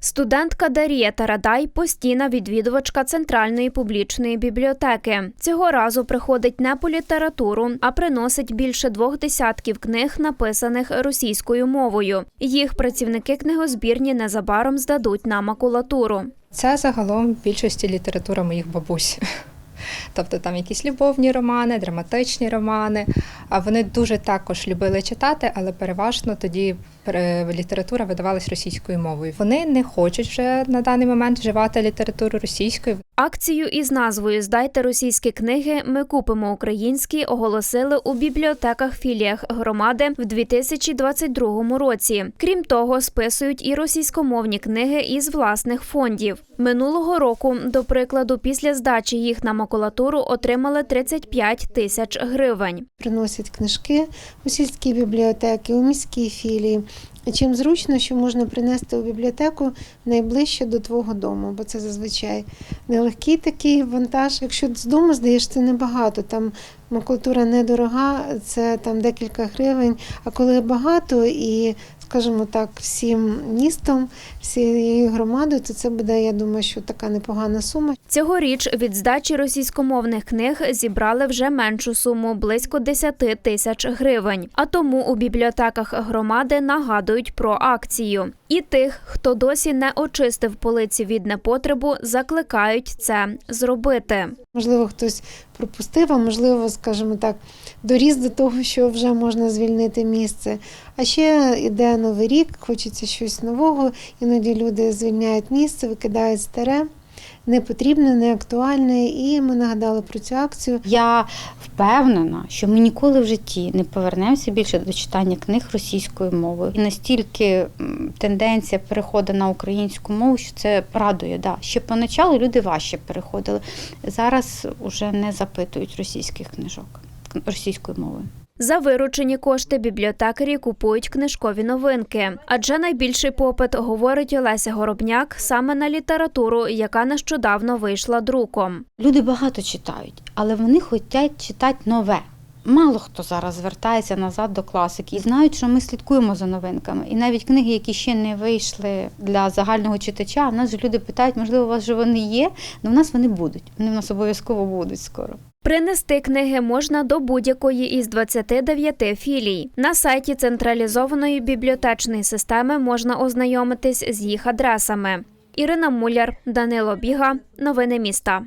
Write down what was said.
Студентка Дарія Тарадай постійна відвідувачка центральної публічної бібліотеки. Цього разу приходить не по літературу, а приносить більше двох десятків книг, написаних російською мовою. Їх працівники книгозбірні незабаром здадуть на макулатуру. Це загалом більшості література моїх бабусь. Тобто там якісь любовні романи, драматичні романи. А вони дуже також любили читати, але переважно тоді е, література видавалась російською мовою. Вони не хочуть вже на даний момент вживати літературу російською. Акцію із назвою Здайте російські книги. Ми купимо українські оголосили у бібліотеках філіях громади в 2022 році. Крім того, списують і російськомовні книги із власних фондів. Минулого року, до прикладу, після здачі їх на макулатуру отримали 35 тисяч гривень. Приносять книжки у сільські бібліотеки, у міські філії. Чим зручно, що можна принести у бібліотеку найближче до твого дому, бо це зазвичай нелегкий такий вантаж. Якщо з дому здаєш, це небагато. Там макулатура недорога, це там декілька гривень. А коли багато і, скажімо так, всім містом, всією громадою, то це буде, я думаю, що така непогана сума. Цьогоріч від здачі російськомовних книг зібрали вже меншу суму близько 10 тисяч гривень. А тому у бібліотеках громади нагадують про акцію. І тих, хто досі не очистив полиці від непотребу, закликають це зробити. Можливо, хтось пропустив, а можливо, скажімо так, доріс до того, що вже можна звільнити місце. А ще йде новий рік, хочеться щось нового. Іноді люди звільняють місце, викидають старе, непотрібне, неактуальне. І ми нагадали про цю акцію. Я впевнена, що ми ніколи в житті не повернемося більше до читання книг російською мовою. І настільки тенденція переходу на українську мову, що це радує. Да. Ще поначалу люди важче переходили. Зараз уже не запитують російських книжок російською мовою. За виручені кошти бібліотекарі купують книжкові новинки. Адже найбільший попит, говорить Олеся Горобняк, саме на літературу, яка нещодавно вийшла друком. Люди багато читають, але вони хочуть читати нове. Мало хто зараз звертається назад до класики і знають, що ми слідкуємо за новинками. І навіть книги, які ще не вийшли для загального читача, в нас же люди питають, можливо, у вас вже вони є, але в нас вони будуть. Вони в нас обов'язково будуть скоро. Принести книги можна до будь-якої із 29 філій. На сайті централізованої бібліотечної системи можна ознайомитись з їх адресами. Ірина Муляр, Данило Біга, новини міста.